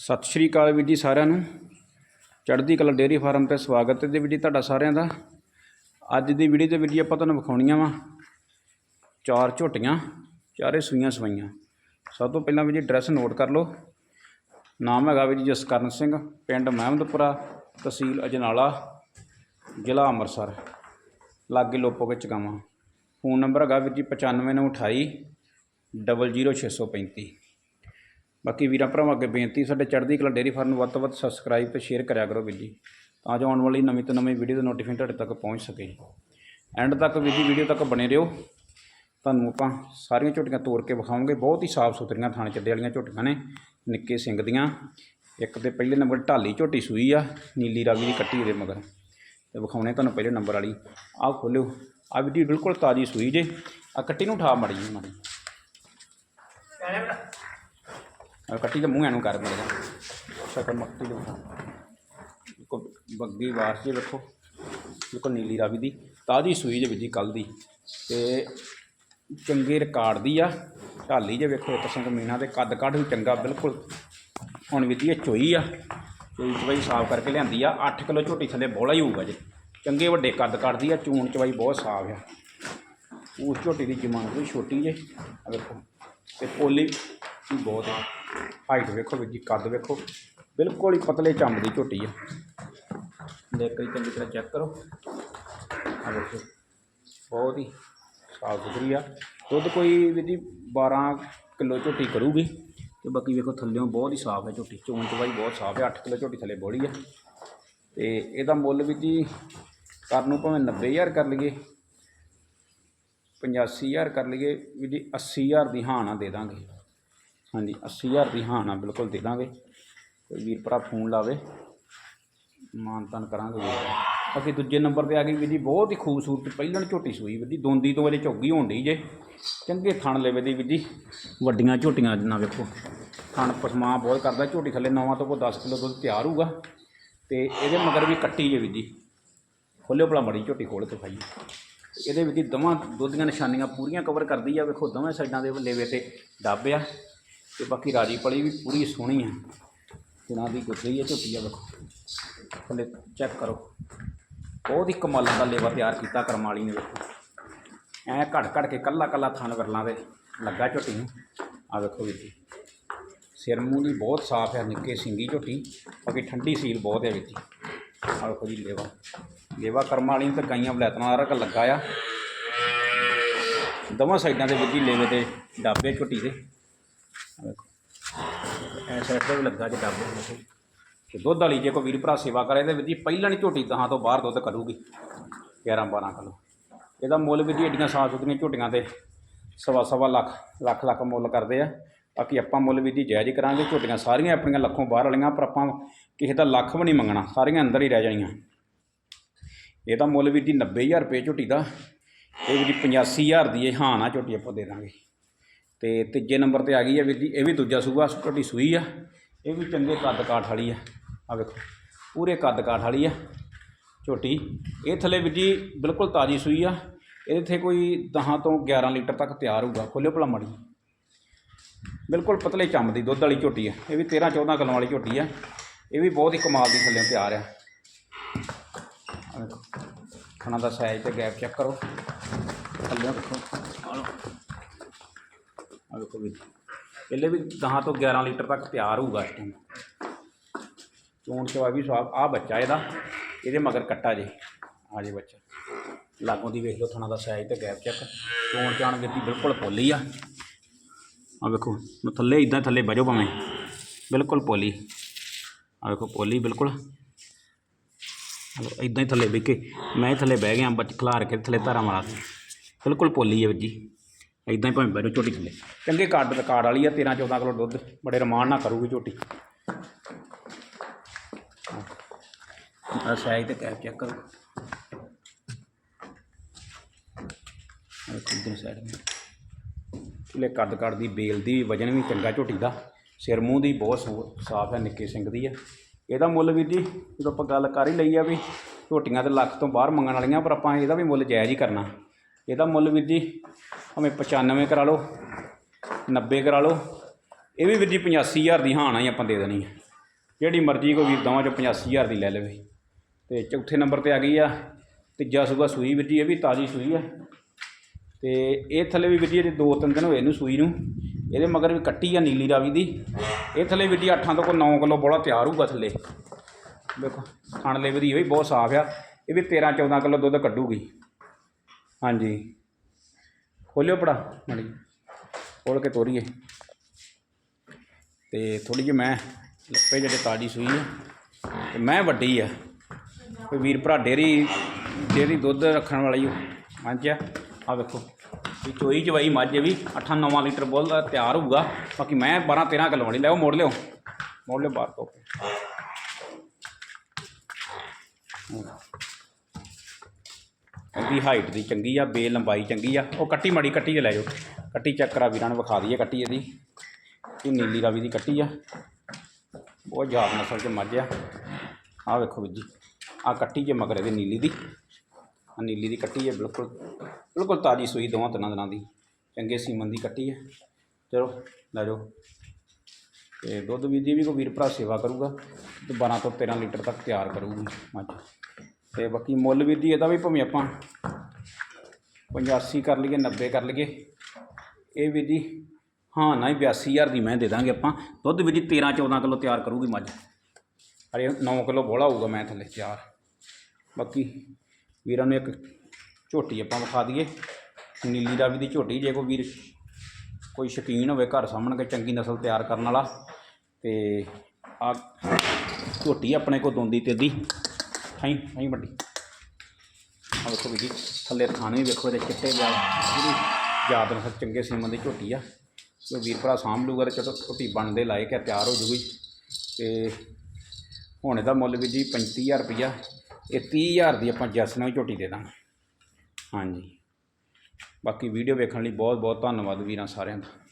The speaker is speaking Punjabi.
ਸਤਿ ਸ਼੍ਰੀ ਅਕਾਲ ਵੀਰ ਜੀ ਸਾਰਿਆਂ ਨੂੰ। ਚੜ੍ਹਦੀ ਕਲਾ ਡੇਅਰੀ ਫਾਰਮ ਤੇ ਸਵਾਗਤ ਹੈ ਜੀ ਵੀਰ ਜੀ ਤੁਹਾਡਾ ਸਾਰਿਆਂ ਦਾ। ਅੱਜ ਦੀ ਵੀਡੀਓ 'ਤੇ ਵੀਰ ਜੀ ਆਪਾਂ ਤੁਹਾਨੂੰ ਵਿਖਾਉਣੀਆਂ ਵਾ। ਚਾਰ ਝੋਟੀਆਂ, ਚਾਰੇ ਸੂਈਆਂ ਸਵਾਈਆਂ। ਸਭ ਤੋਂ ਪਹਿਲਾਂ ਵੀਰ ਜੀ ਐਡਰੈਸ ਨੋਟ ਕਰ ਲਓ। ਨਾਮ ਹੈਗਾ ਵੀਰ ਜੀ ਜਸਕਰਨ ਸਿੰਘ, ਪਿੰਡ ਮਹਿਮਦਪੁਰਾ, ਤਹਿਸੀਲ ਅਜਨਾਲਾ, ਜ਼ਿਲ੍ਹਾ ਅੰਮ੍ਰਿਤਸਰ। ਲਾਗੇ ਲੋਪੋ ਵਿੱਚ ਚਗਾਵਾਂ ਫੋਨ ਨੰਬਰ ਹੈਗਾ ਵੀਰ ਜੀ 9528 00635 ਬਾਕੀ ਵੀਰਾਂ ਭਰਾਵਾਂ ਅੱਗੇ ਬੇਨਤੀ, ਸਾਡੇ ਚੜ੍ਹਦੀ ਕਲਾ ਡੇਅਰੀ ਫਾਰਮ ਨੂੰ ਵੱਧ ਤੋਂ ਵੱਧ ਸਬਸਕ੍ਰਾਈਬ ਤੇ ਸ਼ੇਅਰ ਕਰਿਆ ਕਰੋ ਵੀਰ ਜੀ, ਤਾਂ ਜੋ ਆਉਣ ਵਾਲੀ ਨਵੀਂ ਤੋਂ ਨਵੀਂ ਵੀਡੀਓ ਦਾ ਨੋਟੀਫਿਕੇਸ਼ਨ ਤੁਹਾਡੇ ਤੱਕ ਪਹੁੰਚ ਸਕੇ। ਐਂਡ ਤੱਕ ਵੀਰ ਜੀ ਵੀਡੀਓ ਤੱਕ ਬਣੇ ਰਹੋ। ਤੁਹਾਨੂੰ ਆਪਾਂ ਸਾਰੀਆਂ ਝੋਟੀਆਂ ਤੋੜ ਕੇ ਵਿਖਾਵਾਂਗੇ। ਬਹੁਤ ਹੀ ਸਾਫ਼ ਸੁਥਰੀਆਂ ਥਾਣੇ ਚੱਡੇ ਵਾਲੀਆਂ ਝੋਟੀਆਂ ਨੇ, ਨਿੱਕੇ ਸਿੰਘ ਦੀਆਂ। ਇੱਕ ਤੇ ਪਹਿਲੇ ਨੰਬਰ ਢਾਲੀ ਝੋਟੀ ਸੂਈ ਆ, ਨੀਲੀ ਰਾਵੀ ਦੀ ਕੱਟੀ ਇਹਦੇ ਮਗਰ। ਤੇ ਵਿਖਾਉਣੇ ਤੁਹਾਨੂੰ ਪਹਿਲੇ ਨੰਬਰ ਵਾਲੀ। ਆਹ ਖੋਲਿਓ। ਆ ਵੀਡੀਓ ਬਿਲਕੁਲ ਤਾਜ਼ੀ ਸੂਈ ਜੇ। ਆ ਕੱਟੀ ਨੂੰ ਠਾ ਮੜੀ ਉਹਨਾਂ ਦੀ ਕੱਟੀ ਦੇ ਮੂੰਹ ਐਨੂੰ ਕਰ ਮੇਰੇ ਸ਼ਕਲ ਮੱਕੀ ਦੇ ਕੋ ਬੱਗੀ ਵਾਸ ਜੇ ਵੇਖੋ। ਬਿਲਕੁਲ ਨੀਲੀ ਰਾਵੀ ਦੀ। ਤਾਜ਼ੀ ਸੂਈ ਜੇ ਵਿੱਚ ਕੱਲ ਦੀ। ਤੇ ਚੰਗੇ ਰਿਕਾਰਡ ਦੀ ਆ। ਢਾਲੀ ਜੇ ਵੇਖੋ ਇੱਕ ਸਿੰਘ ਮੀਨਾ ਦੇ ਕੱਦ ਕੱਢ ਵੀ ਚੰਗਾ, ਬਿਲਕੁਲ ਹੁਣ ਵੀ ਦੀ ਚੋਈ ਆ। ਚੋਈ ਚਵਾਈ ਸਾਫ਼ ਕਰਕੇ ਲਿਆਂਦੀ ਆ। 8 ਕਿਲੋ ਝੋਟੀ ਥੱਲੇ ਬੋਲਾ ਹੀ ਹੋਊਗਾ ਜੇ। ਚੰਗੇ ਵੱਡੇ ਕੱਦ ਕੱਢਦੀ ਆ। ਚੂਣ ਚਵਾਈ ਬਹੁਤ ਸਾਫ਼ ਆ। ਉਸ ਝੋਟੀ ਦੀ ਜਮਾਨ ਕੋਈ ਛੋਟੀ ਜੇ। ਆ ਵੇਖੋ। ਤੇ ਪੋਲੀ ਵੀ ਬਹੁਤ ਹੈ ਹਾਈਟ ਵੇਖੋ ਵੀਰ ਜੀ, ਕੱਦ ਵੇਖੋ। ਬਿਲਕੁਲ ਹੀ ਪਤਲੇ ਚੰਬ ਦੀ ਝੋਟੀ ਆ। ਦੇਖ ਕੇ ਚੰਗੀ ਤਰ੍ਹਾਂ ਚੈੱਕ ਕਰੋ। ਆ ਵੇਖੋ, ਬਹੁਤ ਹੀ ਸਾਫ਼ ਸੁਥਰੀ ਆ। ਦੁੱਧ ਕੋਈ ਵੀਰ ਜੀ 12 ਕਿਲੋ ਝੋਟੀ ਕਰੂਗੀ। ਤੇ ਬਾਕੀ ਵੇਖੋ ਥੱਲੇੋਂ ਬਹੁਤ ਹੀ ਸਾਫ਼ ਹੈ ਝੋਟੀ, ਚੋਣ ਚਵਾਈ ਬਹੁਤ ਸਾਫ਼ ਹੈ 8 ਕਿਲੋ ਝੋਟੀ ਥੱਲੇ ਬੋੜੀ ਆ। ਤੇ ਇਹਦਾ ਮੁੱਲ ਵੀ ਜੀ ਕਰਨ ਨੂੰ ਭਾਵੇਂ 90000 ਕਰ ਲਈਏ 85000 ਕਰ ਲਈਏ ਵੀ ਜੀ 80000 ਦੀ ਹਾਂ ਨਾ ਦੇ ਦਾਂਗੇ। ਹਾਂਜੀ 80000 ਦੀ ਹਾਂ, ਨਾ ਬਿਲਕੁਲ ਦੇ ਦਾਂਗੇ। ਕੋਈ ਵੀਰ ਭਰਾ ਫੋਨ ਲਾਵੇ ਮਾਨ ਤਾਨ ਕਰਾਂਗੇ ਵੀਰ ਦਾ। ਬਾਕੀ ਦੂਜੇ ਨੰਬਰ ਤੇ ਆ ਗਈ ਵੀ ਜੀ, ਬਹੁਤ ਹੀ ਖੂਬਸੂਰਤ ਪਹਿਲਣ ਝੋਟੀ ਸੂਈ ਵੀ ਜੀ। ਦੋਂਦੀ ਤੋਂ ਵਜੇ ਝੋਗੀ ਹੋਣ ਡਈ ਜੇ। ਚੰਗੇ ਥਣ ਲੈਵੇ ਦੀ ਵੀ ਜੀ। ਵੱਡੀਆਂ ਝੋਟੀਆਂ ਜਿੰਨਾ ਵੇਖੋ। ਥਣ ਪਸਮਾ ਬਹੁਤ ਕਰਦਾ, ਝੋਟੀ ਥੱਲੇ ਨਵਾਂ ਤੋਂ ਕੋ 10 ਕਿਲੋ ਦੁੱਧ ਤਿਆਰ ਹੋਊਗਾ। ਤੇ ਇਹਦੇ ਮਗਰ ਵੀ ਕੱਟੀ ਜੇ ਵੀ ਜੀ। ਖੋਲਿਓ ਭਲਾ ਮੜੀ ਝੋਟੀ, ਖੋਲ ਕੇ ਖਾਈਏ। ਇਹਦੇ ਵਿੱਚ ਦੋਵਾਂ ਦੁੱਧ ਦੀਆਂ ਨਿਸ਼ਾਨੀਆਂ ਪੂਰੀਆਂ ਕਵਰ ਕਰਦੀ ਆ। ਵੇਖੋ, ਦੋਵੇਂ ਸਾਈਡਾਂ ਦੇ ਲੇਵੇ ਤੇ ਡੱਬ ਆ। ਤੇ ਬਾਕੀ ਰਾਜੀ ਪਲੀ ਵੀ ਪੂਰੀ ਸੋਹਣੀ ਆ। ਜਿਨ੍ਹਾਂ ਦੀ ਗੁੱਸਰੀ ਹੈ ਝੋਟੀ ਆ ਵੇਖੋ। ਥੱਲੇ ਚੈੱਕ ਕਰੋ। ਬਹੁਤ ਹੀ ਕਮਾਲਾਂ ਦਾ ਲੇਵਾ ਤਿਆਰ ਕੀਤਾ ਕਰਮ ਵਾਲੀ ਨੇ ਵੇਖੋ। ਐ ਘੜ ਘੜ ਕੇ ਕੱਲਾ ਕੱਲਾ ਥਣ ਵਰਲਾਂ ਦੇ ਲੱਗਾ ਝੋਟੀ ਨੂੰ। ਆ ਵੇਖੋ ਵੀਰ ਜੀ। ਸਿਰ ਮੂੰਹ ਦੀ ਬਹੁਤ ਸਾਫ਼ ਹੈ ਨਿੱਕੇ ਸਿੰਗੀ ਝੋਟੀ। ਬਾਕੀ ਠੰਡੀ ਸੀਲ ਬਹੁਤ ਹੈ ਵੀਰ ਜੀ। ਆ ਵੇਖੋ ਜੀ ਲੇਵਾ। ਲੇਵਾ ਕਰਮਾਲੀ ਨੂੰ ਤਾਂ ਗਾਈਆਂ ਬਲੈਤਨਾਂ ਦਾ ਰਕ ਲੱਗਾ ਆ। ਦੋਵਾਂ ਸਾਈਡਾਂ ਦੇ ਵਿੱਚ ਹੀ ਲੇਵੇ ਤੇ ਡਾਬੇ ਝੋਟੀ ਦੇ। ਵੇਖੋ ਐ ਸਾਈਡ ਤੇ ਵੀ ਲੱਗਾ ਜੇ ਡਾਬੇ ਵੇਖੋ ਤੇ ਦੁੱਧ ਵਾਲੀ ਜੇ ਕੋਈ ਵੀਰ ਭਰਾ ਸੇਵਾ ਕਰੇ ਤੇ ਜੀ ਪਹਿਲਾਂ ਨਹੀਂ ਝੋਟੀ ਦਹਾਂ ਤੋਂ ਬਾਹਰ ਦੁੱਧ ਕਰੂਗੀ 11 12 ਕਿਲੋ। ਇਹਦਾ ਮੁੱਲ ਵੀ ਜੀ ਏਡੀਆਂ ਸਾਫ਼ ਸੁਥਰੀਆਂ ਝੋਟੀਆਂ ਤੇ ਸਵਾ ਸਵਾ ਲੱਖ ਲੱਖ ਲੱਖ ਮੁੱਲ ਕਰਦੇ ਆ। ਬਾਕੀ ਆਪਾਂ ਮੁੱਲ ਵੀ ਜੀ ਜਾਇਜ਼ ਕਰਾਂਗੇ, ਝੋਟੀਆਂ ਸਾਰੀਆਂ ਆਪਣੀਆਂ ਲੱਖੋਂ ਬਾਹਰ ਵਾਲੀਆਂ, ਪਰ ਆਪਾਂ ਕਿਸੇ ਦਾ ਲੱਖ ਵੀ ਨਹੀਂ ਮੰਗਣਾ, ਸਾਰੀਆਂ ਅੰਦਰ ਹੀ ਰਹਿ ਜਾਣੀਆਂ। ਇਹਦਾ ਮੁੱਲ ਵੀ ਜੀ 90000 ਰੁਪਏ ਝੋਟੀ ਦਾ, ਇਹ ਵੀ ਜੀ 85000 ਦੀ ਇਹ ਹਾਂ ਨਾ ਝੋਟੀ ਆਪਾਂ ਦੇ ਦਾਂਗੇ। ਤੇ ਤੀਜੇ ਨੰਬਰ ਤੇ ਆ ਗਈ ਆ ਵੀਰ ਜੀ, ਇਹ ਵੀ ਦੂਜਾ ਸੂਆ ਝੋਟੀ ਸੂਈ ਆ। ਇਹ ਵੀ ਚੰਗੇ ਕੱਦ ਕਾਠ ਵਾਲੀ ਆ। ਆ ਵੇਖੋ, ਪੂਰੇ ਕੱਦ ਕਾਠ ਵਾਲੀ ਆ, ਝੋਟੀ। ਇਹ ਥੱਲੇ ਵੀਰ ਜੀ ਬਿਲਕੁਲ ਤਾਜ਼ੀ ਸੂਈ ਆ। ਇਹਦੇ ਤੇ ਕੋਈ 10 ਤੋਂ 11 ਲੀਟਰ ਤੱਕ ਤਿਆਰ ਹੋਊਗਾ। ਖੋਲਿਓ ਭਲਾ ਮੜੀ ਬਿਲਕੁਲ ਪਤਲੇ ਚੰਮ ਦੀ ਦੁੱਧ ਵਾਲੀ ਝੋਟੀ ਆ। ਇਹ ਵੀ 13 14 ਕਿਲੋ ਵਾਲੀ ਝੋਟੀ ਆ। ਇਹ ਵੀ ਬਹੁਤ ਹੀ ਕਮਾਲ ਦੀ ਥੱਲੇ ਤਿਆਰ ਆ। ਆ ਖਾਣਾ ਦਾ ਸਾਈਜ਼ ਤੇ ਗੈਪ ਚੈੱਕ ਕਰੋ। ਥੱਲੇ ਦੇਖੋ ਆ ਲਓ ਵੇਖੋ ਵੀ ਪਹਿਲੇ ਵੀ 10 ਤੋਂ 11 ਲੀਟਰ ਤੱਕ ਤਿਆਰ ਹੋਊਗਾ ਇਸ ਟਾਈਮ ਚੋਣ ਚਵਾ ਵੀ ਸਵਾਬ ਆ ਬੱਚਾ ਇਹਦਾ, ਇਹਦੇ ਮਗਰ ਕੱਟਾ ਜੇ। ਆ ਜੇ ਬੱਚਾ। ਲਾਗੋਂ ਦੀ ਵੇਖ ਲਓ ਥਣਾ ਦਾ ਸਾਈਜ਼ ਤੇ ਗੈਪ ਚੈੱਕ ਚੋਣ ਚਾਣ ਵਿੱਤੀ ਬਿਲਕੁਲ ਪੋਲੀ ਆ। ਆ ਵੇਖੋ, ਮੈਂ ਥੱਲੇ ਇਦਾਂ ਥੱਲੇ ਬਹਿ ਜਾਓ ਭਾਵੇਂ। ਬਿਲਕੁਲ ਪੋਲੀ ਆ ਵੇਖੋ ਪੋਲੀ ਬਿਲਕੁਲ। ਇਦਾਂ ਹੀ ਥੱਲੇ ਬਹਿ ਕੇ, ਮੈਂ ਹੀ ਥੱਲੇ ਬਹਿ ਗਿਆ, ਬੱਚ ਖਲਾਰ ਕੇ ਥੱਲੇ ਧਾਰਾ ਮਾਰਾ ਕੇ ਬਿਲਕੁਲ ਪੋਲੀ ਹੈ ਜੀ। ਇਦਾਂ ਹੀ ਭਾਵੇਂ ਜਾਓ ਝੋਟੀ ਥੱਲੇ। ਚੰਗੇ ਕਾਰਡ ਰਿਕਾਰਡ ਵਾਲੀ ਆ 13 14 ਕਿਲੋ ਦੁੱਧ ਬੜੇ ਰਮਾਨ ਨਾਲ ਕਰੂਗੀ ਝੋਟੀ। ਆ ਸਾਈਜ਼ ਤੇ ਕੈਪ ਚੈੱਕ ਕਰੋ। ਕਿੰਨੇ ਸਾਈਡ ਮੇ ਲੈ ਕੱਦ ਕੱਦ ਦੀ ਬੇਲ ਦੀ ਵਜਨ ਵੀ ਚੰਗਾ ਝੋਟੀ ਦਾ। ਸਿਰ ਮੂੰਹ ਦੀ ਬਹੁਤ ਸਾਫ਼ ਹੈ ਨਿੱਕੇ ਸਿੰਘ ਦੀ ਆ। ਇਹਦਾ ਮੁੱਲ ਵੀਰ ਜੀ ਜਦੋਂ ਆਪਾਂ ਗੱਲ ਕਰ ਹੀ ਲਈ ਆ ਵੀ ਝੋਟੀਆਂ ਤੇ ਲੱਖ ਤੋਂ ਬਾਹਰ ਮੰਗਣ ਵਾਲੀਆਂ ਪਰ ਆਪਾਂ ਇਹਦਾ ਵੀ ਮੁੱਲ ਜਾਇਜ਼ ਹੀ ਕਰਨਾ। ਇਹਦਾ ਮੁੱਲ ਵੀਰ ਜੀ ਭਾਵੇਂ 95 ਕਰਾ ਲਓ 90 ਕਰਾ ਲਓ, ਇਹ ਵੀ ਵੀਰ ਜੀ 85000 ਦੀ ਹਾਂ ਨਾ ਹੀ ਆਪਾਂ ਦੇ ਦੇਣੀ ਹੈ ਜਿਹੜੀ ਮਰਜ਼ੀ ਕੋਈ ਵੀਰ ਦਵਾਂ ਚੋਂ 85000 ਦੀ ਲੈ ਲਵੇ। ਤੇ ਚੌਥੇ ਨੰਬਰ ਤੇ ਆ ਗਈ ਆ, ਤੀਜਾ ਸੂਗਾ ਸੂਈ ਵੀਰ ਜੀ, ਇਹ ਵੀ ਤਾਜ਼ੀ ਸੂਈ ਹੈ ਤੇ ਇਹ ਥੱਲੇ ਵੀ ਵੀਰ ਜੀ ਦੋ ਤਿੰਨ ਦਿਨ ਹੋਏ ਨੂੰ ਸੂਈ ਨੂੰ। ਇਹਦੇ ਮਗਰ ਵੀ ਕੱਟੀ ਆ ਨੀਲੀ ਰਾਵੀ ਦੀ। ਇਹ ਥੱਲੇ ਵੀਰ ਜੀ 8 ਤੋਂ ਕੋ 9 ਕਿਲੋ ਬੋਲਾ ਤਿਆਰ ਹੋਊਗਾ ਥੱਲੇ। ਦੇਖੋ ਖਾਣ ਲਈ ਦੀ ਇਹ ਵੀ ਬਹੁਤ ਸਾਫ਼ ਆ। ਇਹ ਵੀ 13 14 ਕਿਲੋ ਦੁੱਧ ਕੱਢੂਗੀ। ਹਾਂਜੀ। ਖੋਲਿਓ ਪੜਾ ਮੜੀ ਖੋਲ ਕੇ ਤੋਰੀਏ। ਤੇ ਥੋੜੀ ਜਿਹੀ ਮੈਂ ਲੱਪੇ ਜਿਹੜੇ ਤਾਜੀ ਸੂਈ ਹੈ ਤੇ ਮੈਂ ਵੱਡੀ ਆ। ਕੋਈ ਵੀਰ ਭਰਾ ਡੇਰੀ ਡੇਰੀ ਦੁੱਧ ਰੱਖਣ ਵਾਲੀ ਮੱਝ ਆ। ਆ ਵੇਖੋ। ਵੀ ਚੋਈ ਚਵਾਈ ਮੱਝ ਵੀ 8-9 ਲੀਟਰ ਬੋਲ ਦਾ ਤਿਆਰ ਹੋਊਗਾ। ਬਾਕੀ ਮੈਂ 12-13 ਕਿਲੋ ਵਾਲੀ, ਲੈ ਉਹ ਮੋੜ ਲਿਓ ਮੋੜ ਲਿਓ ਬਾਹਰ ਤੋਂ ਉਹਦੀ ਹਾਈਟ ਦੀ ਚੰਗੀ ਆ ਬੇ ਲੰਬਾਈ ਚੰਗੀ ਆ। ਉਹ ਕੱਟੀ ਮਾੜੀ, ਕੱਟੀ ਚ ਲੈ ਜਾਓ। ਕੱਟੀ ਚੈੱਕ ਕਰਾ ਵੀਰਾਂ ਨੂੰ, ਵਿਖਾ ਦਈਏ ਕੱਟੀ ਇਹਦੀ। ਇਹ ਨੀਲੀ ਰਾਵੀ ਦੀ ਕੱਟੀ ਆ। ਬਹੁਤ ਯਾਦ ਨਸਲ ਚ ਮੱਝ ਆ। ਆਹ ਵੇਖੋ ਵੀਰ ਜੀ ਆ ਕੱਟੀ ਜੇ ਮਗਰ ਇਹਦੇ ਨੀਲੀ ਦੀ। ਆ ਨੀਲੀ ਦੀ ਕੱਟੀ ਹੈ ਬਿਲਕੁਲ ਬਿਲਕੁਲ ਤਾਜ਼ੀ ਸੂਈ ਦੋਵਾਂ ਤਿੰਨਾਂ ਦਿਨਾਂ ਦੀ। ਚੰਗੇ ਸੀਮਨ ਦੀ ਕੱਟੀ ਹੈ ਚਲੋ, ਲੈ ਜਾਓ। ਤੇ ਦੁੱਧ ਵੀ ਦੀ ਵੀ ਕੋਈ ਵੀਰ ਭਰਾ ਸੇਵਾ ਕਰੂਗਾ ਤੇ 12 ਤੋਂ 13 ਲੀਟਰ ਤੱਕ ਤਿਆਰ ਕਰੂਗੀ ਮੱਝ। ਤੇ ਬਾਕੀ ਮੁੱਲ ਵੀ ਦੀ ਇਹਦਾ ਵੀ ਭਾਵੇਂ ਆਪਾਂ 85 ਕਰ ਲਈਏ 90 ਕਰ ਲਈਏ। ਇਹ ਵੀ ਦੀ ਹਾਂ ਨਾ ਹੀ 82000 ਦੀ ਮੈਂ ਦੇ ਦਾਂਗੇ ਆਪਾਂ। ਦੁੱਧ ਵੀ ਦੀ 13 14 ਕਿਲੋ ਤਿਆਰ ਕਰੂਗੀ ਮੱਝ। ਅਰੇ 9 ਕਿਲੋ ਬੋਲਾ ਹੋਊਗਾ ਮੈਂ ਥੱਲੇ ਤਿਆਰ। ਬਾਕੀ ਵੀਰਾਂ ਨੂੰ ਇੱਕ ਝੋਟੀ ਆਪਾਂ ਵਿਖਾ ਦਈਏ। ਨੀਲੀ ਰਾਵੀ ਦੀ ਝੋਟੀ, ਜੇ ਕੋਈ ਵੀਰ ਕੋਈ ਸ਼ੌਕੀਨ ਹੋਵੇ ਘਰ ਸਾਹਮਣ ਕੇ ਚੰਗੀ ਨਸਲ ਤਿਆਰ ਕਰਨ ਵਾਲਾ, ਤੇ ਆ ਝੋਟੀ ਆਪਣੇ ਕੋਲ ਦੋਂਦੀ ਤੇ ਦੀ ਥਾਈ ਥਾਈ ਵੱਡੀ। ਆ ਵੇਖੋ ਵੀ ਜੀ, ਥੱਲੇ ਥਾਣੇ ਵੀ ਵੇਖੋ, ਇਹਦੇ ਚਿੱਟੇ ਜਾ ਪੂਰੀ ਯਾਦ ਨਸਲ ਚੰਗੇ ਸੀਮਨ ਦੀ ਝੋਟੀ ਆ। ਕੋਈ ਵੀਰ ਭਰਾ ਸਾਂਭ ਲੂਗਾ ਤੇ ਚਲੋ ਝੋਟੀ ਬਣਦੇ ਲਾਇਕ ਹੈ ਤਿਆਰ ਹੋ ਜੂਗੀ। ਤੇ ਹੁਣ ਇਹਦਾ ਮੁੱਲ ਵੀ ਜੀ 35000 ਰੁਪਈਆ। ਇਹ 30000 ਦੀ ਆਪਾਂ ਜੈਸ ਨਾਲ ਹੀ ਝੋਟੀ ਦੇ ਦਾਂਗੇ। ਹਾਂਜੀ। ਬਾਕੀ ਵੀਡੀਓ ਵੇਖਣ ਲਈ ਬਹੁਤ ਬਹੁਤ ਧੰਨਵਾਦ ਵੀਰਾਂ ਸਾਰਿਆਂ ਦਾ।